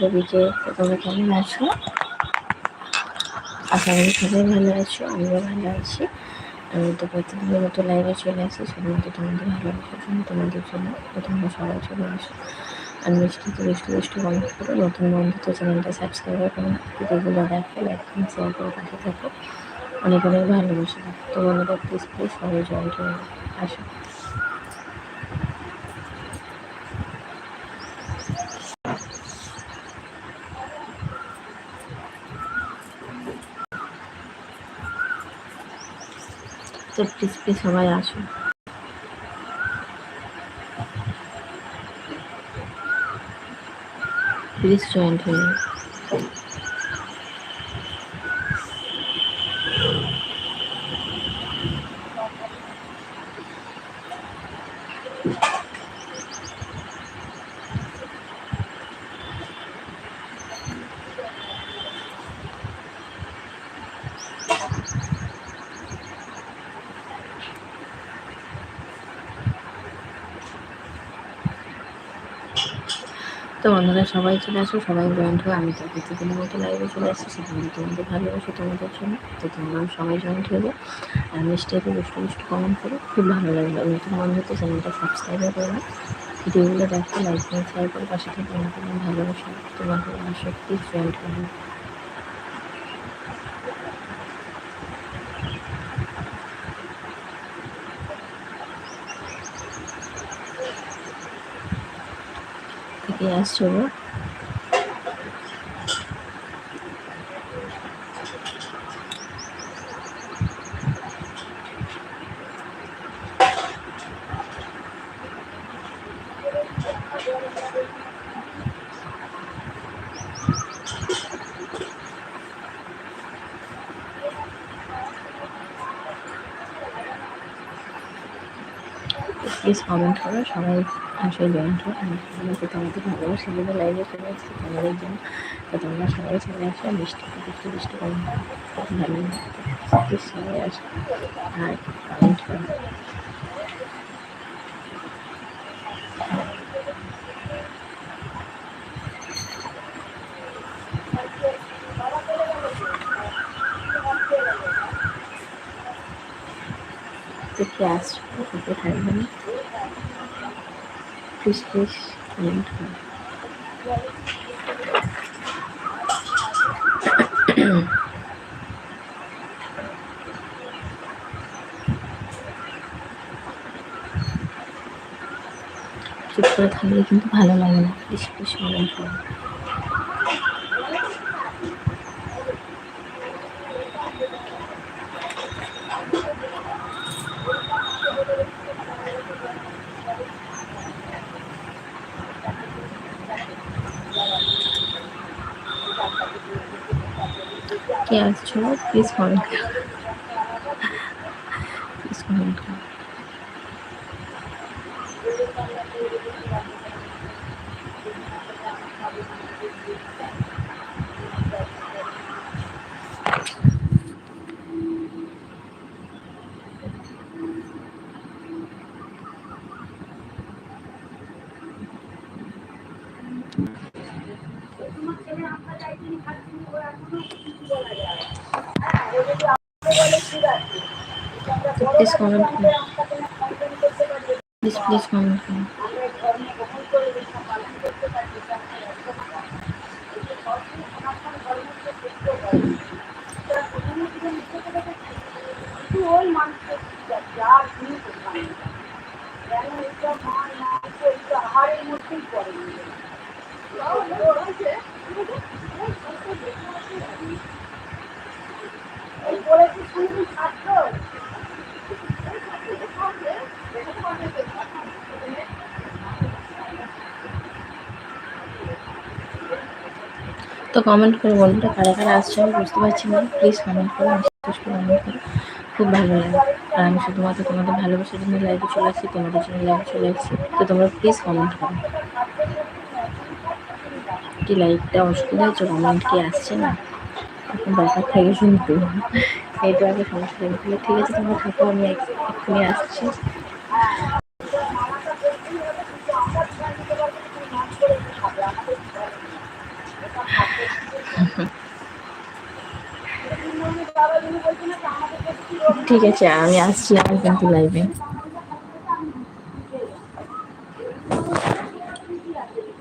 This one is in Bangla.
ছবিকে তোমরা কেমন আছো? আশা করি সবাই ভালো আছো, আমিও ভালো আছি। আমি তো প্রতিদিনের মতো লাইভে চলে আসি শুধুমাত্র তোমাদের ভালোবাসার জন্য, তোমাদের জন্য তোমরা সবাই চলে আসো। আর মিষ্টি তো মিষ্টি করো, নতুন বন্ধু তো চ্যানেলটা সাবস্ক্রাইব করো ভিডিওগুলো দেখো লাইক শেয়ার করে পাশে থাকো। অনেক অনেক ভালোবাসা। তো বন্ধুরা প্লিজ প্লিজ সবাই জয়েন করে আসো। তো প্লিজ প্লিজ সবাই আসো। প্লিজ জয়েন্ট হয়ে তো বন্ধুরা, সবাই চলে আসো, সবাই জয়েন্ট হয়ে আমি তো প্রতিদিনের মতো লাইভে চলে আসছি সেখানে তোমাদের ভালোবাসি, তোমাদের জন্য। তো তোমরাও সবাই জয়েন্ট হয়ে আর মিষ্টিতে দুষ্টু দুষ্টু কমেন্ট করো, খুব ভালো লাগল নতুন বন্ধু তো চ্যানেলটা সাবস্ক্রাইবও করো ভিডিওগুলো দেখো লাইক করে শেয়ার করে, পাশে থেকে অনেক অনেক তোমাকে তোমার সত্যি জয়েন্ট হবে থেকে আসছো প্লিজ কমেন্ট করো সবাই আসে জয়েন্ট হো আমি তোমাকে তোমাদের ভালোবাসা বলে লাইভে চলে এসেছি তোমাদের জন্য তো তোমরা সবাই চলে আসো বৃষ্টি বৃষ্টি বৃষ্টি কমেন্ট করো ভালো সবাই আসো আর কমেন্ট করো তো কে আসছো কোথায় থাকবেন প্লিজ প্লিজ কমেন্ট চুপ করে থাকলে কিন্তু ভালো লাগে না। কমেন্ট করো কে আসছো প্লিজ কমেন্ট করো প্লিজ কমেন্ট করো প্লিজ কমেন্ট করো প্লিজ প্লিজ কমেন্ট করো তো কমেন্ট করে বন্ধুরা কারা কারা আসছে আমি বুঝতে পারছি না। প্লিজ কমেন্ট করো বিশেষ করে কমেন্ট করো খুব ভালো লাগে। আর আমি শুধুমাত্র তোমাদের ভালোবাসার জন্য লাইভে চলে আসছি, তোমাদের জন্য লাইভে চলে আসছি। তো তোমরা প্লিজ কমেন্ট করো। কি লাইভটা অসুবিধা হচ্ছে কমেন্ট কি আসছে না? এখন ব্যাপার থেকে শুনতে। নেটওয়ার্কের সমস্যা ঠিক আছে, তোমরা থাকো, আমি এক্ষুনি আসছি। ঠিক আছে, আমি আসছি আবার কিন্তু লাইভে